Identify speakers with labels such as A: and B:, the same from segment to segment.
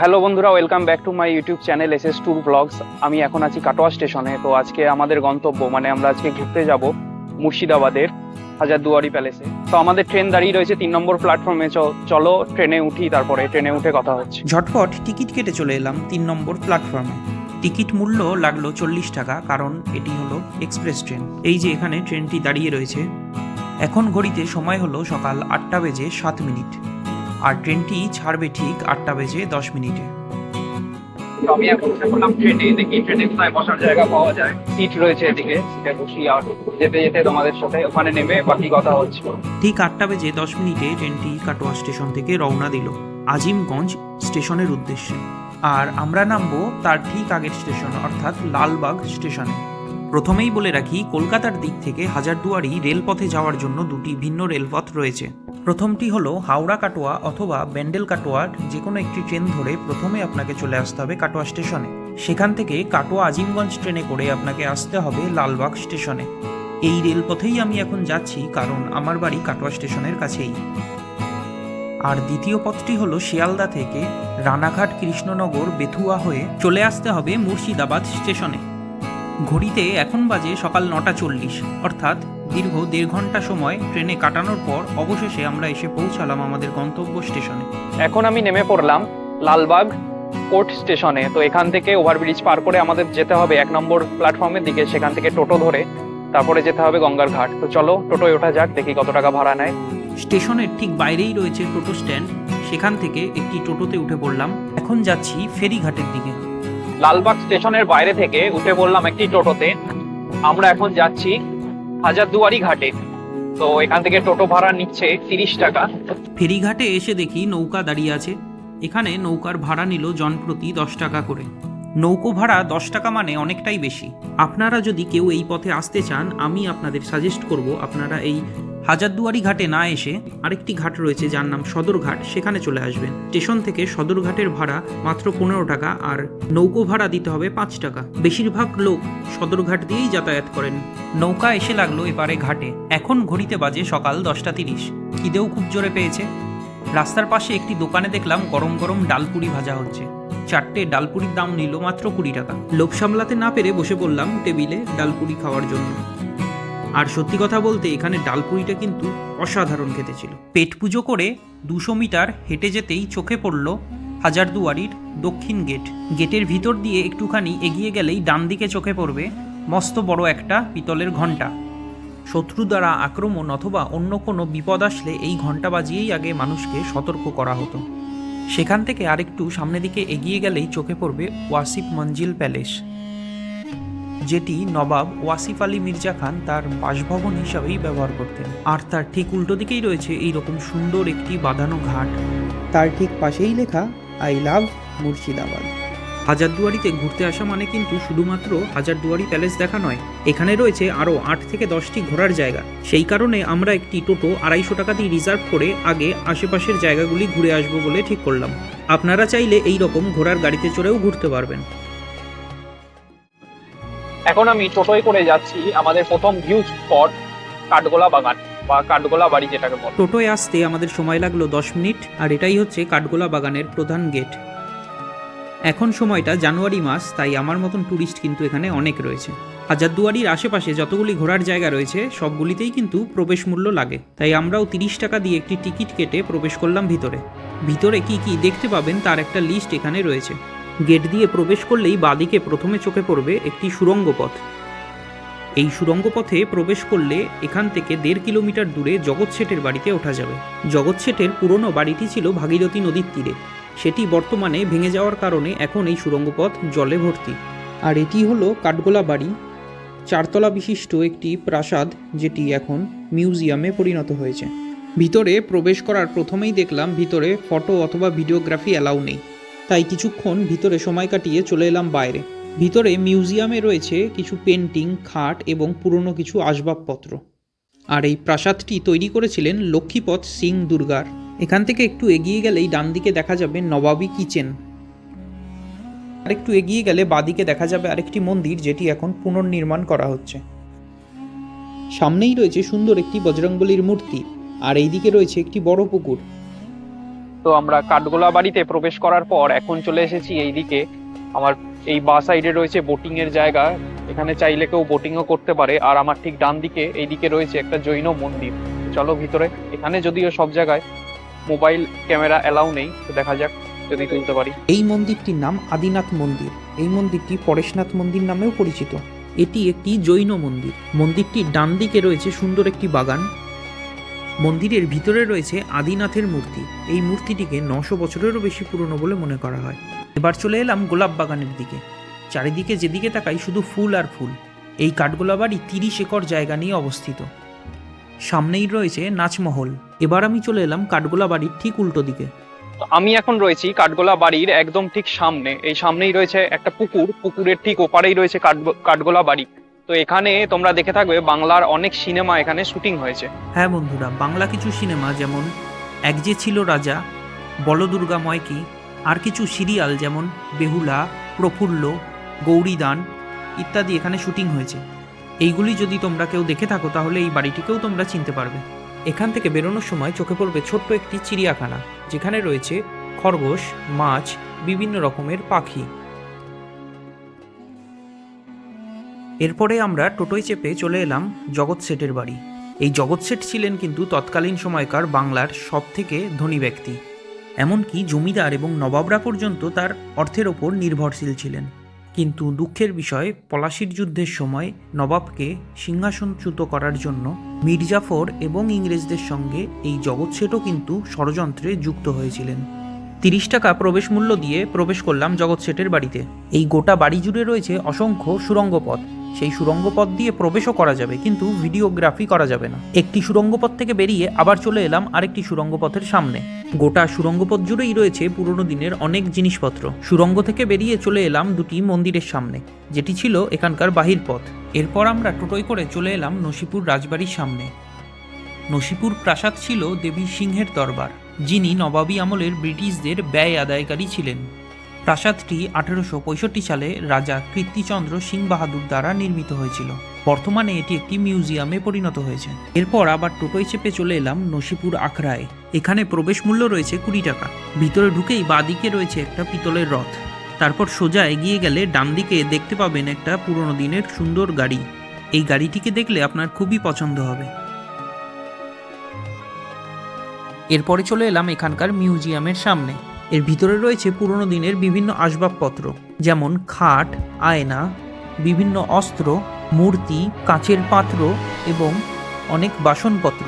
A: Hello বন্ধুরা, welcome back to my YouTube channel S S tour vlogs. আমি এখন আছি কাটোয়া স্টেশনে, তো আজকে আমাদের গন্তব্য মানে আমরা আজকে ঘুরতে যাব মুর্শিদাবাদের হাজারদুয়ারি প্যালেসে। তো আমাদের ট্রেন দাঁড়িয়ে রয়েছে তিন নম্বর প্ল্যাটফর্মে চলো ট্রেনে উঠি, তারপরে ট্রেনে উঠে কথা হচ্ছে।
B: ঝটপট টিকিট কেটে চলে এলাম তিন নম্বর প্ল্যাটফর্মে টিকিট মূল্য লাগল চল্লিশ টাকা, কারণ এটি হলো এক্সপ্রেস ট্রেন। এই যে এখানে ট্রেনটি দাঁড়িয়ে রয়েছে, এখন ঘড়িতে সময় হলো সকাল আটটা বেজে সাত মিনিট। আর ট্রেনটি ছাড়বে ঠিক আটটা বেজে দশ মিনিটে।
A: আমি এখন উঠে পড়লাম ট্রেনে দেখি ট্রেনে কোথায় বসার জায়গা পাওয়া যায়। সিট রয়েছে এদিকে সিটে বসি আর যেতে যেতে তোমাদের সাথে ওখানে নেমে বাকি কথা হচ্ছে।
B: ঠিক আটটা বেজে দশ মিনিটে ট্রেনটি কাটোয়া স্টেশন থেকে রওনা দিল আজিমগঞ্জ স্টেশনের উদ্দেশ্যে। আর আমরা নামবো তার ঠিক আগের স্টেশন অর্থাৎ লালবাগ স্টেশনে। প্রথমেই বলে রাখি, কলকাতার দিক থেকে হাজারদুয়ারি রেলপথে যাওয়ার জন্য দুটি ভিন্ন রেলপথ রয়েছে। প্রথমটি হলো হাওড়া কাটোয়া অথবা ব্যান্ডেল কাটোয়ার যে কোনো একটি ট্রেন ধরে প্রথমে আপনাকে চলে আসতে হবে কাটোয়া স্টেশনে। সেখান থেকে কাটোয়া আজিমগঞ্জ ট্রেনে করে আপনাকে আসতে হবে লালবাগ স্টেশনে। এই রেলপথেই আমি এখন যাচ্ছি, কারণ আমার বাড়ি কাটোয়া স্টেশনের কাছেই। আর দ্বিতীয় পথটি হলো শিয়ালদা থেকে রানাঘাট কৃষ্ণনগর বেথুয়া হয়ে চলে আসতে হবে মুর্শিদাবাদ স্টেশনে। ঘড়িতে এখন বাজে সকাল নটা চল্লিশ। অর্থাৎ দীর্ঘ দেড় ঘণ্টা সময় ট্রেনে কাটানোর পর অবশেষে আমরা এসে পৌঁছালাম আমাদের গন্তব্য স্টেশনে।
A: এখন আমি নেমে পড়লাম লালবাগ কোর্ট স্টেশনে। তো এখান থেকে ওভারব্রিজ পার করে আমাদের যেতে হবে এক নম্বর প্ল্যাটফর্মের দিকে সেখান থেকে টোটো ধরে তারপরে যেতে হবে গঙ্গার ঘাট। তো চলো টোটোয় ওঠা যাক দেখি কত টাকা ভাড়া নেয়।
B: স্টেশনের ঠিক বাইরেই রয়েছে টোটো স্ট্যান্ড। সেখান থেকে একটি টোটোতে উঠে পড়লাম। এখন যাচ্ছি ফেরিঘাটের দিকে।
A: লালবাগ স্টেশনের বাইরে থেকে উঠে বললাম একটি টোটোতে। আমরা এখন যাচ্ছি হাজারদুয়ারি ঘাটে। তো এখান থেকে টোটো ভাড়া নিচ্ছে তিরিশ টাকা।
B: ফেরিঘাটে এসে দেখি নৌকা দাঁড়িয়ে আছে। এখানে নৌকার ভাড়া নিল জনপ্রতি দশ টাকা করে। নৌকো ভাড়া দশ টাকা মানে অনেকটাই বেশি। আপনারা যদি কেউ এই পথে আসতে চান, আমি আপনাদের সাজেস্ট করব আপনারা এই হাজারদুয়ারি ঘাটে না এসে আরেকটি ঘাট রয়েছে যার নাম সদরঘাট। সেখানে চলে আসবেন। স্টেশন থেকে সদরঘাটের ভাড়া মাত্র পনেরো টাকা আর নৌকো ভাড়া দিতে হবে পাঁচ টাকা। বেশিরভাগ লোক সদরঘাট দিয়েই যাতায়াত করেন। নৌকা এসে লাগল এবারে ঘাটে। এখন ঘড়িতে বাজে সকাল দশটা তিরিশ। খিদেও খুব জোরে পেয়েছে। রাস্তার পাশে একটি দোকানে দেখলাম গরম গরম ডালপুরি ভাজা হচ্ছে। চারটে ডালপুরির দাম নিল মাত্র কুড়ি টাকা। লোভ সামলাতে না পেরে বসে পড়লাম টেবিলে ডালপুরি খাওয়ার জন্য। আর সত্যি কথা বলতে এখানে ডালপুরিটা কিন্তু অসাধারণ খেতে ছিল। পেট পুজো করে দুশো মিটার হেঁটে যেতেই চোখে পড়ল হাজারদুয়ারির দক্ষিণ গেট। গেটের ভিতর দিয়ে একটুখানি এগিয়ে গেলেই ডান দিকে চোখে পড়বে মস্ত বড় একটা পিতলের ঘণ্টা। শত্রু দ্বারা আক্রমণ অথবা অন্য কোনো বিপদ আসলে এই ঘণ্টা বাজিয়েই আগে মানুষকে সতর্ক করা হতো। সেখান থেকে আরেকটু সামনের দিকে এগিয়ে গেলেই চোখে পড়বে ওয়াসিফ মঞ্জিল প্যালেস। যেটি নবাব ওয়াসিফ আলী মির্জা খান তার বাসভবন হিসাবেই ব্যবহার করতেন। আর তার ঠিক উল্টো দিকেই রয়েছে এই রকম সুন্দর একটি বাঁধানো ঘাট। তার ঠিক পাশেই লেখা আই লাভ মুর্শিদাবাদ। হাজারদুয়ারিতে ঘুরতে আসা মানে কিন্তু শুধুমাত্র হাজারদুয়ারি প্যালেস দেখা নয় এখানে রয়েছে আরও আট থেকে দশটি ঘোরার জায়গা। সেই কারণে আমরা একটি টোটো আড়াইশো টাকা দিয়ে রিজার্ভ করে আগে আশেপাশের জায়গাগুলি ঘুরে আসব বলে ঠিক করলাম। আপনারা চাইলে এই রকম ঘোড়ার গাড়িতে চড়েও ঘুরতে পারবেন।
A: এখন আমি টোটোয় করে যাচ্ছি আমাদের প্রথম ভিউ স্পট কাঠগোলা বাগান, বা কাঠগোলা বাড়ি যেটাকে বলে।
B: টোটোয় আসতে আমাদের সময় লাগল দশ মিনিট, আর এটাই হচ্ছে কাঠগোলা বাগানের প্রধান গেট এখন সময়টা জানুয়ারি মাস, তাই আমার মতন ট্যুরিস্ট কিন্তু এখানে অনেক রয়েছে। হাজারদুয়ারির আশেপাশে যতগুলি ঘোরার জায়গা রয়েছে, সবগুলিতেই কিন্তু প্রবেশ মূল্য লাগে। তাই আমরাও তিরিশ টাকা দিয়ে একটি টিকিট কেটে প্রবেশ করলাম ভিতরে। ভিতরে কি কি দেখতে পাবেন তার একটা লিস্ট এখানে রয়েছে। গেট দিয়ে প্রবেশ করলেই বাদিকে প্রথমে চোখে পড়বে একটি সুড়ঙ্গ পথ এই সুড়ঙ্গ পথে প্রবেশ করলে এখান থেকে দেড় কিলোমিটার দূরে জগৎ শেঠের বাড়িতে ওঠা যাবে। জগৎ শেঠের পুরনো বাড়িটি ছিল ভাগীরথী নদীর তীরে। সেটি বর্তমানে ভেঙে যাওয়ার কারণে এখন এই সুড়ঙ্গ পথ জলে ভর্তি। আর এটি হলো কাঠগোলা বাড়ি, চারতলা বিশিষ্ট একটি প্রাসাদ, যেটি এখন মিউজিয়ামে পরিণত হয়েছে। ভিতরে প্রবেশ করার প্রথমেই দেখলাম ভিতরে ফটো অথবা ভিডিওগ্রাফি অ্যালাউ নেই। তাই কিছুক্ষণ ভিতরে সময় কাটিয়ে চলে এলাম বাইরে। ভিতরে মিউজিয়ামে রয়েছে কিছু পেন্টিং, খাট এবং পুরনো কিছু আসবাবপত্র। আর এই প্রাসাদটি তৈরি করেছিলেন লক্ষ্মীপথ সিং দুর্গার। এখান থেকে একটু এগিয়ে গেলেই ডান দিকে দেখা যাবে নবাবী কিচেন। আর একটু এগিয়ে গেলে বাদিকে দেখা যাবে আরেকটি মন্দির যেটি এখন পুনর্নির্মাণ করা হচ্ছে। সামনেই রয়েছে সুন্দর একটি বজরঙ্গলির মূর্তি। আর এইদিকে রয়েছে একটি বড় পুকুর।
A: তো আমরা কাঠগোলা বাড়িতে প্রবেশ করার পর এখন চলে এসেছি এইদিকে। আমার এই বা সাইডে রয়েছে বোটিং এর জায়গা। এখানে চাইলে কেউ বোটিংও করতে পারে। আর আমার ঠিক ডান দিকে এইদিকে রয়েছে একটা জৈন মন্দির। চলো ভিতরে। এখানে যদিও সব জায়গায় মোবাইল ক্যামেরা অ্যালাউ নেই, তো দেখা যাক যদি তুলতে পারি।
B: এই মন্দিরটির নাম আদিনাথ মন্দির। এই মন্দিরটি পরেশনাথ মন্দির নামেও পরিচিত। এটি একটি জৈন মন্দির। মন্দিরটির ডান দিকে রয়েছে সুন্দর একটি বাগান। মন্দিরের ভিতরে রয়েছে আদিনাথের মূর্তি। এই মূর্তিটিকে নশো বছরেরও বেশি পুরনো বলে মনে করা হয়। এবার চলে এলাম গোলাপ বাগানের দিকে। চারিদিকে যেদিকে তাকাই শুধু ফুল আর ফুল। এই কাঠগোলা বাড়ি তিরিশ একর জায়গা নিয়ে অবস্থিত। সামনেই রয়েছে নাচমহল। এবার আমি চলে এলাম কাঠগোলা বাড়ির ঠিক উল্টো দিকে।
A: আমি এখন রয়েছি কাঠগোলা বাড়ির একদম ঠিক সামনে। এই সামনেই রয়েছে একটা পুকুর। পুকুরের ঠিক ওপারেই রয়েছে কাঠগো- কাঠগোলা বাড়ি তো এখানে তোমরা দেখে থাকবে বাংলার অনেক সিনেমা এখানে শুটিং হয়েছে।
B: হ্যাঁ বন্ধুরা, বাংলা কিছু সিনেমা যেমন এক যে ছিল রাজা বলদুর্গা ময়কি আর কিছু সিরিয়াল যেমন বেহুলা, প্রফুল্ল, গৌরীদান ইত্যাদি এখানে শুটিং হয়েছে। এইগুলি যদি তোমরা কেউ দেখে থাকো তাহলে এই বাড়িটিকেও তোমরা চিনতে পারবে। এখান থেকে বেরোনোর সময় চোখে পড়বে ছোট্ট একটি চিড়িয়াখানা, যেখানে রয়েছে খরগোশ, মাছ, বিভিন্ন রকমের পাখি। এরপরে আমরা টোটোয় চেপে চলে এলাম জগৎ শেঠের বাড়ি। এই জগৎ শেঠ ছিলেন কিন্তু তৎকালীন সময়কার বাংলার সব থেকে ধনী ব্যক্তি। এমনকি জমিদার এবং নবাবরা পর্যন্ত তার অর্থের ওপর নির্ভরশীল ছিলেন। কিন্তু দুঃখের বিষয়, পলাশির যুদ্ধের সময় নবাবকে সিংহাসনচ্যুত করার জন্য মির্জাফর এবং ইংরেজদের সঙ্গে এই জগৎ শেঠও কিন্তু ষড়যন্ত্রে যুক্ত হয়েছিলেন। তিরিশ টাকা প্রবেশ মূল্য দিয়ে প্রবেশ করলাম জগৎ শেঠের বাড়িতে। এই গোটা বাড়ি জুড়ে রয়েছে অসংখ্য সুরঙ্গ পথ সেই সুরঙ্গ পথ দিয়ে প্রবেশও করা যাবে, কিন্তু ভিডিওগ্রাফি করা যাবে না। একটি সুরঙ্গ পথ থেকে বেরিয়ে আবার চলে এলাম আরেকটি সুরঙ্গ পথের সামনে। গোটা সুরঙ্গ পথ জুড়েই রয়েছে পুরনো দিনের অনেক জিনিসপত্র। সুরঙ্গ থেকে বেরিয়ে চলে এলাম দুটি মন্দিরের সামনে, যেটি ছিল এখানকার বাহির পথ। এরপর আমরা টোটোয় করে চলে এলাম নসিপুর রাজবাড়ির সামনে। নসিপুর প্রাসাদ ছিল দেবী সিংহের দরবার, যিনি নবাবী আমলের ব্রিটিশদের ব্যয় আদায়কারী ছিলেন। প্রাসাদটি আঠেরোশো পঁয়ষট্টি সালে রাজা কীর্তিচন্দ্র সিং বাহাদুর দ্বারা নির্মিত হয়েছিল। বর্তমানে এটি একটি মিউজিয়ামে পরিণত হয়েছে। এরপর আবার টোটোয় চেপে চলে এলাম নসিপুর আখড়ায়। এখানে প্রবেশ মূল্য রয়েছে কুড়ি টাকা। ভিতরে ঢুকেই বাদিকে রয়েছে একটা পিতলের রথ। তারপর সোজা এগিয়ে গেলে ডান দিকে দেখতে পাবেন একটা পুরনো দিনের সুন্দর গাড়ি। এই গাড়িটিকে দেখলে আপনার খুবই পছন্দ হবে। এরপরে চলে এলাম এখানকার মিউজিয়ামের সামনে। এর ভিতরে রয়েছে পুরনো দিনের বিভিন্ন আসবাবপত্র, যেমন খাট, আয়না, বিভিন্ন অস্ত্র, মূর্তি, কাচের পাত্র এবং অনেক বাসনপত্র।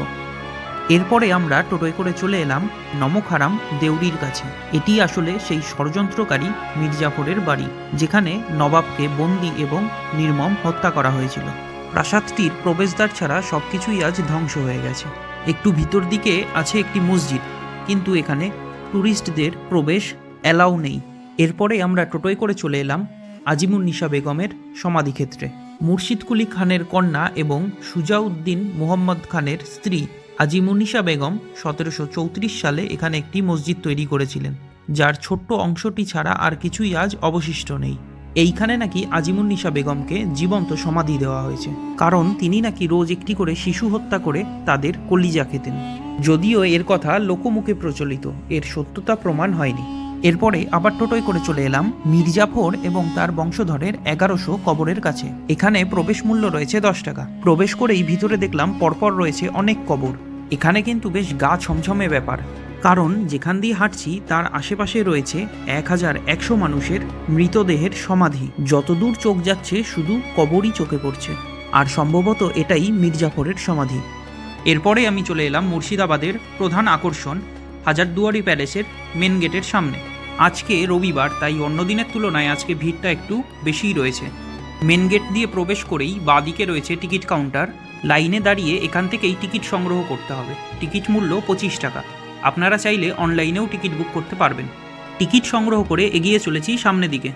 B: এরপরে আমরা টোটোয় করে চলে এলাম নমখারাম দেউরির কাছে। এটি আসলে সেই ষড়যন্ত্রকারী মির্জাফরের বাড়ি, যেখানে নবাবকে বন্দি এবং নির্মম হত্যা করা হয়েছিল। প্রাসাদটির প্রবেশদ্বার ছাড়া সবকিছুই আজ ধ্বংস হয়ে গেছে। একটু ভিতর দিকে আছে একটি মসজিদ, কিন্তু এখানে ট্যুরিস্টদের প্রবেশ অ্যালাউ নেই। এরপরে আমরা টোটোয় করে চলে এলাম আজিমুন্নিসা বেগমের সমাধিক্ষেত্রে। মুর্শিদ কুলি খানের কন্যা এবং সুজাউদ্দিন মুহাম্মদ খানের স্ত্রী আজিমুন্নিসা বেগম সতেরোশো চৌত্রিশ সালে এখানে একটি মসজিদ তৈরি করেছিলেন, যার ছোট্ট অংশটি ছাড়া আর কিছুই আজ অবশিষ্ট নেই। এইখানে নাকি আজিমুন্নিসা বেগমকে জীবন্ত সমাধি দেওয়া হয়েছে, কারণ তিনি নাকি রোজ একটি করে শিশু হত্যা করে তাদের কলিজা খেতেন। যদিও এর কথা লোকমুখে প্রচলিত, এর সত্যতা প্রমাণ হয়নি। এরপরে আবার টোটোয় করে চলে এলাম মির্জাফর এবং তার বংশধরের এগারোশো কবরের কাছে। এখানে প্রবেশ মূল্য রয়েছে দশ টাকা। প্রবেশ করেই ভিতরে দেখলাম পরপর রয়েছে অনেক কবর। এখানে কিন্তু বেশ গা ছমছমে ব্যাপার। কারণ যেখান দিয়ে হাঁটছি, তার আশেপাশে রয়েছে এক হাজার একশো মানুষের মৃতদেহের সমাধি। যতদূর চোখ যাচ্ছে, শুধু কবরই চোখে পড়ছে। আর সম্ভবত এটাই মির্জাফরের সমাধি। এরপরে আমি চলে এলাম মুর্শিদাবাদের প্রধান আকর্ষণ, হাজারদুয়ারি প্যালেসের মেন গেটের সামনে। আজকে রবিবার, তাই অন্য দিনের তুলনায় আজকে ভিড়টা একটু বেশিই রয়েছে। মেন গেট দিয়ে প্রবেশ করেই বাঁদিকে রয়েছে টিকিট কাউন্টার। লাইনে দাঁড়িয়ে এখান থেকেই টিকিট সংগ্রহ করতে হবে। টিকিট মূল্য পঁচিশ টাকা। আপনারা চাইলে অনলাইনেও টিকিট বুক করতে পারবেন। টিকিট সংগ্রহ করে এগিয়ে চলেছি সামনের দিকে।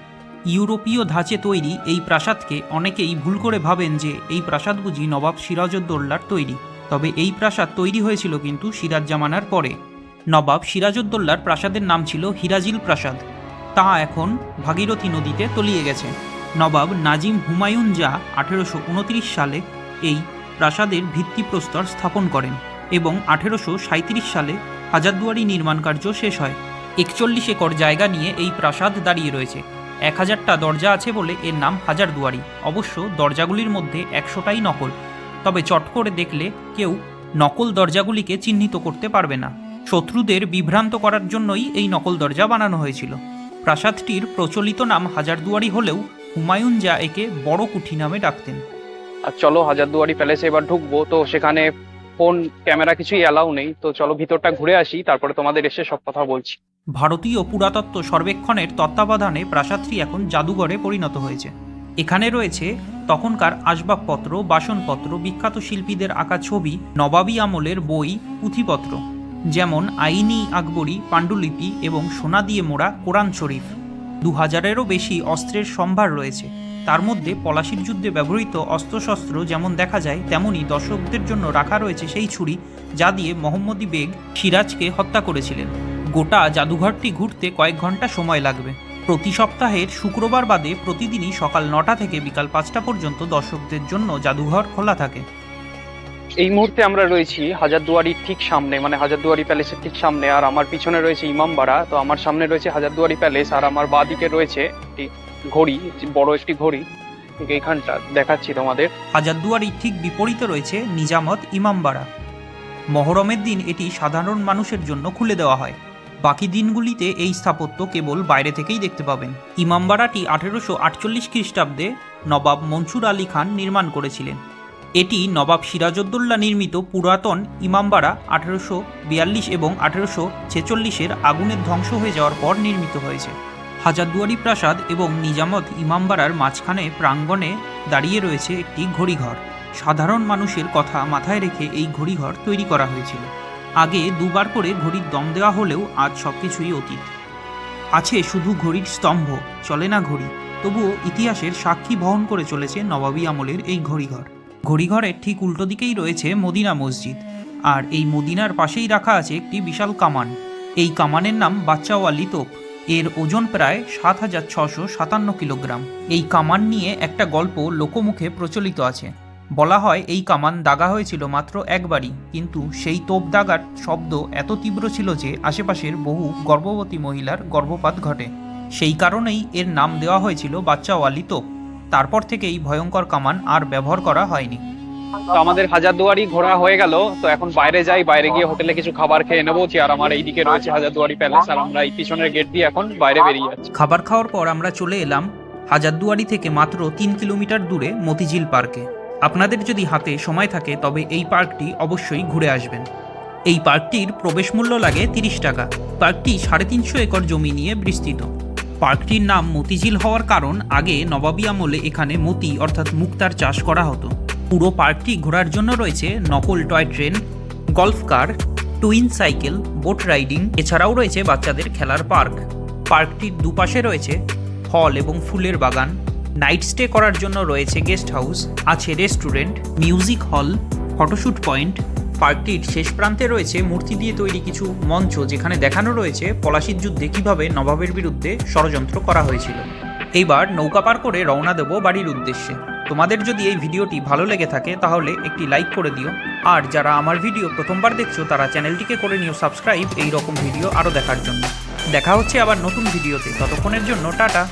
B: ইউরোপীয় ধাঁচে তৈরি এই প্রাসাদকে অনেকেই ভুল করে ভাবেন যে এই প্রাসাদ বুঝি নবাব সিরাজউদ্দৌল্লার তৈরি। তবে এই প্রাসাদ তৈরি হয়েছিল কিন্তু সিরাজ জামানার পরে। নবাব সিরাজউদ্দৌলার প্রাসাদের নাম ছিল হিরাজিল প্রাসাদ। তা এখন ভাগীরথী নদীতে তলিয়ে গেছে। নবাব নাজিম হুমায়ুন জা আঠেরোশো সালে এই প্রাসাদের ভিত্তিপ্রস্তর স্থাপন করেন এবং আঠেরোশো সাঁইত্রিশ সালে হাজারদুয়ারি নির্মাণ কার্য শেষ হয়। একচল্লিশ একর জায়গা নিয়ে এই প্রাসাদ দাঁড়িয়ে রয়েছে। এক হাজারটা দরজা আছে বলে এর নাম হাজারদুয়ারি। অবশ্য দরজাগুলির মধ্যে একশোটাই নকল। তবে চট করে দেখলে কেউ নকল দরজাগুলিকে চিহ্নিত করতে পারবে না। শত্রুদের বিভ্রান্ত করার জন্যই এই নকল দরজা বানানো হয়েছিল। প্রাসাদটির প্রচলিত নাম হাজারদুয়ারি হলেও হুমায়ুন যা একে বড় কুঠি নামে ডাকতেন।
A: আর চলো হাজারদুয়ারি প্যালেসে এবার ঢুকবো। তো সেখানে ফোন ক্যামেরা কিছুই অ্যালাউ নেই। তো চলো ভিতরটা ঘুরে আসি তারপরে তোমাদের এসে সব কথা বলছি।
B: ভারতীয় পুরাতত্ত্ব সর্বেক্ষণের তত্ত্বাবধানে প্রাসাদটি এখন জাদুঘরে পরিণত হয়েছে। এখানে রয়েছে তখনকার আসবাবপত্র, বাসনপত্র, বিখ্যাত শিল্পীদের আঁকা ছবি, নবাবী আমলের বই, পুঁথিপত্র, যেমন আইনি আকবরী, পাণ্ডুলিপি এবং সোনা দিয়ে মোড়া কোরআন শরীফ। দু হাজারেরও বেশি অস্ত্রের সম্ভার রয়েছে। তার মধ্যে পলাশির যুদ্ধে ব্যবহৃত অস্ত্রশস্ত্র যেমন দেখা যায় তেমনই দর্শকদের জন্য রাখা রয়েছে সেই ছুরি যা দিয়ে মোহাম্মদী বেগ সিরাজকে হত্যা করেছিলেন। গোটা জাদুঘরটি ঘুরতে কয়েক ঘণ্টা সময় লাগবে। প্রতি সপ্তাহের শুক্রবার বাদে প্রতিদিনই সকাল নটা থেকে বিকাল পাঁচটা পর্যন্ত দর্শকদের জন্য জাদুঘর খোলা থাকে।
A: এই মুহূর্তে আমরা রয়েছি হাজারদুয়ারির ঠিক সামনে মানে হাজারদুয়ারি প্যালেসের ঠিক সামনে আর আমার পিছনে রয়েছে ইমামবাড়া। তো আমার সামনে রয়েছে হাজারদুয়ারি প্যালেস আর আমার বাঁ দিকে রয়েছে একটি ঘড়ি বড় একটি ঘড়ি। এইখানটা দেখাচ্ছি তোমাদের।
B: হাজারদুয়ারির ঠিক বিপরীতে রয়েছে নিজামত ইমামবাড়া। মহরমের দিন এটি সাধারণ মানুষের জন্য খুলে দেওয়া হয়। বাকি দিনগুলিতে এই স্থাপত্য কেবল বাইরে থেকেই দেখতে পাবেন। ইমামবাড়াটি আঠেরোশো আটচল্লিশ খ্রিস্টাব্দে নবাব মনসুর আলী খান নির্মাণ করেছিলেন। এটি নবাব সিরাজউদ্দৌলা নির্মিত পুরাতন ইমামবাড়া আঠেরোশো বিয়াল্লিশ এবং আঠেরোশো ছেচল্লিশের আগুনের ধ্বংস হয়ে যাওয়ার পর নির্মিত হয়েছে। হাজারদুয়ারি প্রাসাদ এবং নিজামত ইমামবাড়ার মাঝখানে প্রাঙ্গণে দাঁড়িয়ে রয়েছে একটি ঘড়িঘর। সাধারণ মানুষের কথা মাথায় রেখে এই ঘড়িঘর তৈরি করা হয়েছিল। আগে দুবার করে ঘড়ির দম দেওয়া হলেও আজ সব কিছুই অতীত। আছে শুধু ঘড়ির স্তম্ভ, চলে না ঘড়ি। তবুও ইতিহাসের সাক্ষী বহন করে চলেছে নবাবী আমলের এই ঘড়িঘর। ঘড়িঘরের ঠিক উল্টো দিকেই রয়েছে মদিনা মসজিদ, আর এই মদিনার পাশেই রাখা আছে একটি বিশাল কামান। এই কামানের নাম বাচ্চাওয়ালি তোপ। এর ওজন প্রায় সাত হাজার ছশো সাতান্ন কিলোগ্রাম। এই কামান নিয়ে একটা গল্প লোকমুখে প্রচলিত আছে। বলা হয় এই কামান দাগা হয়েছিল মাত্র একবারই। কিন্তু সেই তোপ দাগার শব্দ এত তীব্র ছিল যে আশেপাশের বহু গর্ভবতী মহিলার গর্ভপাত ঘটে। সেই কারণেই এর নাম দেওয়া হয়েছিল বাচ্চাওয়ালি তোপ। তারপর থেকে এই ভয়ঙ্কর কামান আর ব্যবহার করা হয়নি।
A: তো আমাদের হাজারদুয়ারি ঘোরা হয়ে গেল। তো এখন বাইরে যাই বাইরে গিয়ে হোটেলে কিছু খাবার খেয়ে নেব। আর আমার এইদিকে রয়েছে হাজারদুয়ারি প্যালেস। আর আমরা এই পিছনের গেট দিয়ে এখন বাইরে বেরিয়ে যাচ্ছি।
B: খাবার খাওয়ার পর আমরা চলে এলাম হাজারদুয়ারি থেকে মাত্র তিন কিলোমিটার দূরে মতিঝিল পার্কে। আপনাদের যদি হাতে সময় থাকে, তবে এই পার্কটি অবশ্যই ঘুরে আসবেন। এই পার্কটির প্রবেশ মূল্য লাগে তিরিশ টাকা। পার্কটি সাড়ে তিনশো একর জমি নিয়ে বিস্তৃত। পার্কটির নাম মতিঝিল হওয়ার কারণ, আগে নবাবী আমলে এখানে মতি অর্থাৎ মুক্তার চাষ করা হতো। পুরো পার্কটি ঘোরার জন্য রয়েছে নকল toy train, golf car, twin cycle, boat riding, এছাড়াও রয়েছে বাচ্চাদের খেলার পার্ক। পার্কটির দুপাশে রয়েছে ফল এবং ফুলের বাগান। নাইট স্টে করার জন্য রয়েছে গেস্ট হাউস, আছে restaurant, music hall photoshoot point, পার্কটির শেষ প্রান্তে রয়েছে মূর্তি দিয়ে তৈরি কিছু মঞ্চ যেখানে দেখানো রয়েছে পলাশির যুদ্ধে কীভাবে নবাবের বিরুদ্ধে ষড়যন্ত্র করা হয়েছিল। এইবার নৌকা পার করে রওনা দেব বাড়ির উদ্দেশ্যে। তোমাদের যদি এই ভিডিওটি ভালো লেগে থাকে তাহলে একটি লাইক করে দিও। আর যারা আমার ভিডিও প্রথমবার দেখছ, তারা চ্যানেলটিকে করে নিও সাবস্ক্রাইব এই রকম ভিডিও আরও দেখার জন্য। দেখা হচ্ছে আবার নতুন ভিডিওতে। ততক্ষণের জন্য টাটা।